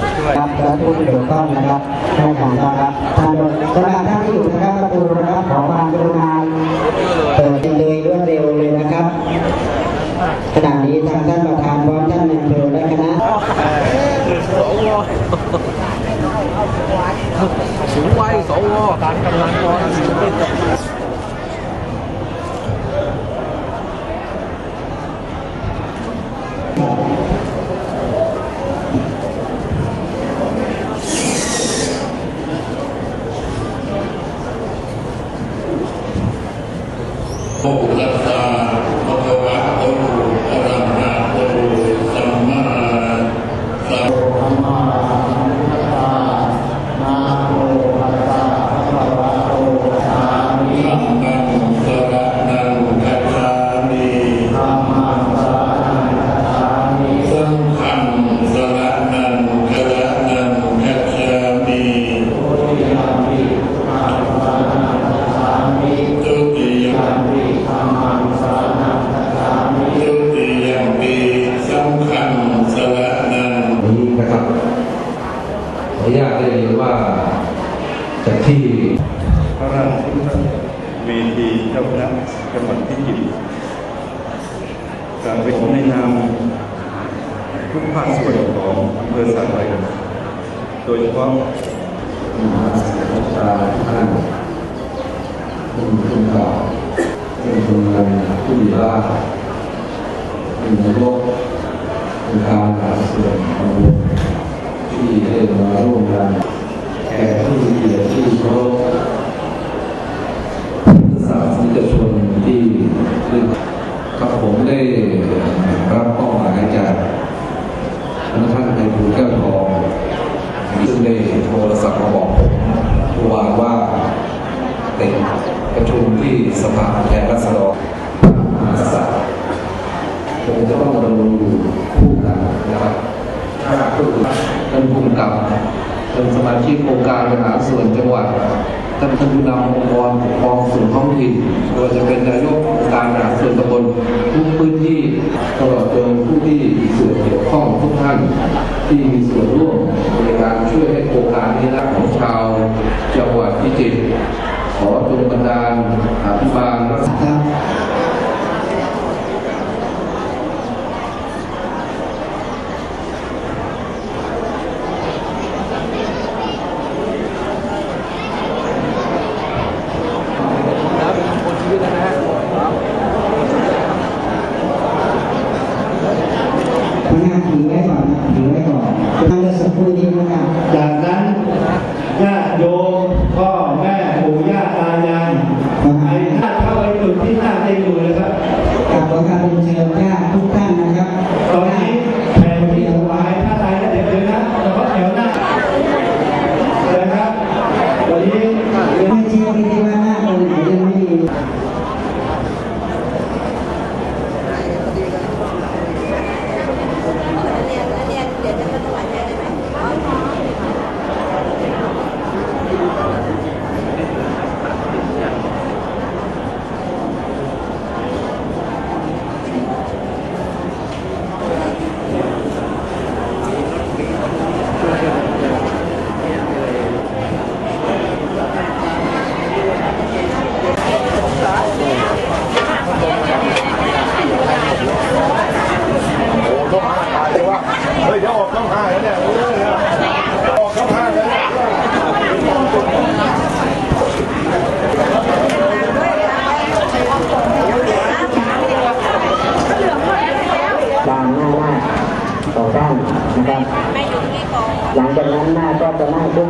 นะครับให้การต้อนรับท่านด้วยสำหรับท่านที่อยู่นะครับประตูนะครับขอความกรุณาเปิดเลยรวดเร็วเลยนะครับขณะนี้ทางท่านประธานพร้อมท่านนายอำเภอและคณะสูงวัยสวการกำลังพอโมตัสสะะ เจ้าคณะจังหวัดพิจิตรกราบไปผมในนามทุกภาคส่วนของอำเภอสาไทยโดยเฉพาะคุณตาท่านคุณคุณเก่าคุณคุณงานผู้ดีว่าคุณนายกคุณการหาเสียงของที่ได้มาร่วมกันแขกผู้เกียรติที่เคารพ ได้รับข้อหมายจากท่านท่านในภูแก้วทองซึ่งได้โทรศัพท์มาบอกผมเมื่อวาว่าเติดประชุมที่สภาแทนราษฎรมหาศาลคงจะต้องดำรงอยู่คู่กันนะครับถ้าคือท่านผู้กำกับท่านสมาชิกองค์การบริหารส่วนจังหวัด ท่านท่านผู้นำองค์กรปกครองส่วนท้องถิ่นไม่ว่าจะเป็นนายกองค์การบริหารส่วนตำบลทุกพื้นที่ตลอดจนผู้ที่เสื่อเกี่ยวข้องทุกท่านที่มีส่วนร่วมในการช่วยให้โครงการนี้นะของชาวจังหวัดพิจิตรขอจงบันดาลอภิบาลรักษา ครับ นะเป็นคนชีวิตแล้วนะฮะ พนักถือไว้ก่อนนะถือไว้ก่อนทางเรือสักครู่นี้นะครับ จากนั้นญาติโยมพ่อแม่ปู่ย่าตายายไอ้ท่านเข้าไปจุดที่ท่านได้อยู่เลยครับ กราบขอการเป็นเชิญญาติทุกท่านนะครับ ตอนนี้แผ่นที่ถวายพระไตรและเด็กเลยนะเฉพาะแถวหน้าเลยครับ วันนี้ ไม่เชื่อไม่ได้ว่าหน้าคนไหนยังไม่มี เฮ้ยเดี๋ยวออกช่องห้าแล้วเนี่ยเออออกช่องห้าแล้วเนี่ย บางหน้า หน้าต่อด้านนะครับหลังจากนั้นหน้าก็จะนั่งคุก